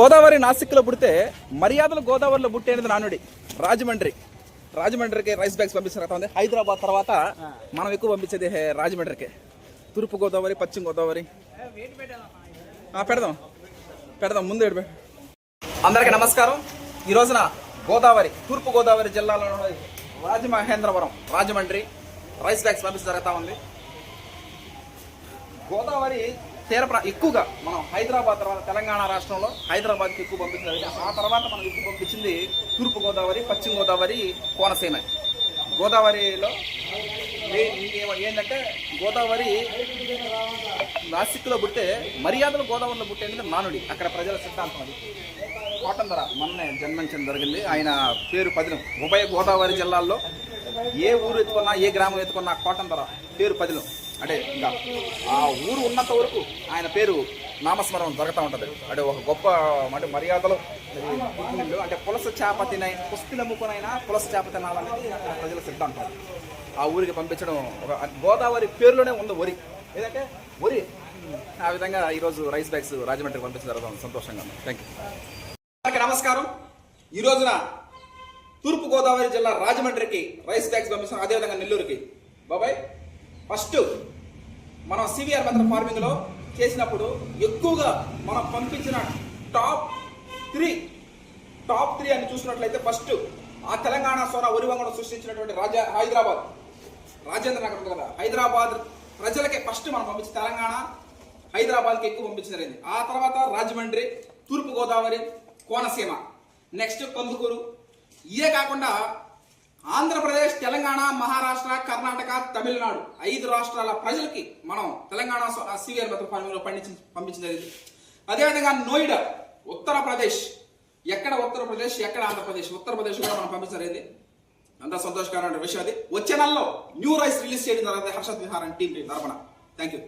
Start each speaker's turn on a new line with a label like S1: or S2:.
S1: గోదావరి నాసిక్లో పుడితే మర్యాదలు గోదావరిలో పుట్టేది నానుడి. రాజమండ్రి. రాజమండ్రికి రైస్ బ్యాగ్స్ పంపిస్తారు ఉంది హైదరాబాద్ తర్వాత మనం ఎక్కువ పంపించేది రాజమండ్రికి. తూర్పు గోదావరి పశ్చిమ గోదావరి. ఆ, పెడదాం. పెడదాం ముందు ఏడు అందరికీ నమస్కారం. ఈ రోజున గోదావరి తూర్పు గోదావరి జిల్లాలో రాజమహేంద్రవరం రాజమండ్రి రైస్ బ్యాగ్స్ పంపించ జరుగుతూ ఉంది. గోదావరి తీర ఎక్కువగా మనం హైదరాబాద్ తర్వాత తెలంగాణ రాష్ట్రంలో హైదరాబాద్కి ఎక్కువ పంపించింది ఆ తర్వాత మనం ఎక్కువ పంపించింది తూర్పుగోదావరి పశ్చిమ గోదావరి కోనసీమ. గోదావరిలో ఏంటంటే గోదావరి నాసిక్లో పుట్టే మర్యాదలు గోదావరిలో పుట్టేందుకు నానుడి అక్కడ ప్రజల సిద్ధాంతం అది. కోటం ధర మొన్నే జన్మించడం జరిగింది. ఆయన పేరు పదిలం. ఉభయ గోదావరి జిల్లాల్లో ఏ ఊరు ఎత్తుకున్నా ఏ గ్రామం ఎత్తుకున్నా కోటం ధర పేరు పదిలం. అంటే ఇంకా ఆ ఊరు ఉన్నంత వరకు ఆయన పేరు నామస్మరణం జరుగుతూ ఉంటుంది. అంటే ఒక గొప్ప అంటే మర్యాదలు అంటే పులస చేప తినై పుస్తిలు పులస చేప తినాలనేది అక్కడ ప్రజల సిద్ధాంతం ఆ ఊరికి పంపించడం ఒక గోదావరి పేరులోనే ఉంది వరి. ఏదంటే వరి. ఆ విధంగా ఈరోజు రైస్ బ్యాగ్స్ రాజమండ్రికి పంపించిన తర్వాత సంతోషంగా థ్యాంక్ యూ నమస్కారం. ఈ రోజున తూర్పు గోదావరి జిల్లా రాజమండ్రికి రైస్ బ్యాగ్స్ పంపిస్తాం. అదేవిధంగా నెల్లూరుకి. బాబాయ్. ఫస్ట్ మనం సివిఆర్ మెథడ్ ఫార్మింగ్లో చేసినప్పుడు ఎక్కువగా మనం పంపించిన టాప్ త్రీ టాప్ త్రీ అని చూసినట్లయితే ఫస్ట్ ఆ తెలంగాణ సోనా ఒరివంగను సృష్టించినటువంటి రాజా హైదరాబాద్ రాజేంద్ర నగర్ కదా హైదరాబాద్ ప్రజలకే ఫస్ట్ మనం పంపించి తెలంగాణ హైదరాబాద్కి ఎక్కువ పంపించడం జరిగింది. ఆ తర్వాత రాజమండ్రి తూర్పు గోదావరి కోనసీమ నెక్స్ట్ కందుకూరు. ఇవే కాకుండా ఆంధ్రప్రదేశ్ తెలంగాణ మహారాష్ట్ర కర్ణాటక తమిళనాడు ఐదు రాష్ట్రాల ప్రజలకి మనం తెలంగాణ సివిఆర్ మెథడ్ ఫార్మింగ్ పండించి పంపించడం జరిగింది అదేవిధంగా నోయిడా ఉత్తరప్రదేశ్. ఎక్కడ ఉత్తరప్రదేశ్ ఎక్కడ ఆంధ్రప్రదేశ్? ఉత్తరప్రదేశ్ కూడా మనం పంపించలేదు జరిగింది అంతా సంతోషకరమైన విషయం అది. వచ్చే నెలలో న్యూ రైస్ రిలీజ్ చేయడం జరుగుతుంది హర్షద్ విహార్ అండ్ టీమ్ తరఫున థ్యాంక్ యూ